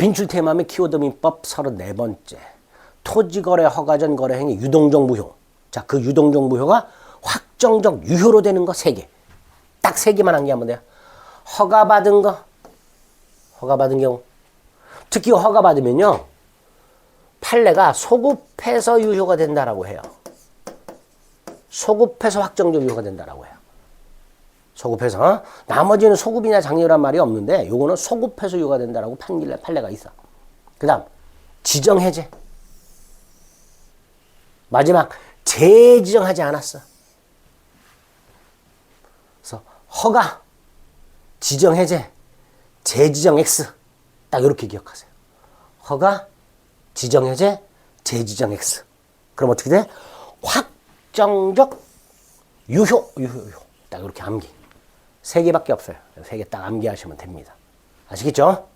빈출 테마의 키워드 민법 34번째. 토지거래 허가전 거래 행위 유동정부효. 자, 그 유동정부효가 확정적 유효로 되는 거세 개. 딱세 개만 암기하면 돼요. 허가받은 거. 허가받은 경우. 특히 허가받으면요. 판례가 소급해서 유효가 된다라고 해요. 소급해서 확정적 유효가 된다라고 해요. 소급해서 나머지는 소급이나 장려란 말이 없는데 요거는 소급해서 유효가 된다라고 판결 판례가 있어. 그다음 지정 해제. 마지막 재지정하지 않았어. 그래서 허가, 지정 해제, 재지정 X 딱 이렇게 기억하세요. 허가, 지정 해제, 재지정 X. 그럼 어떻게 돼? 확정적 유효, 유효, 유효. 딱 이렇게 암기. 세 개밖에 없어요. 세 개 딱 암기하시면 됩니다. 아시겠죠?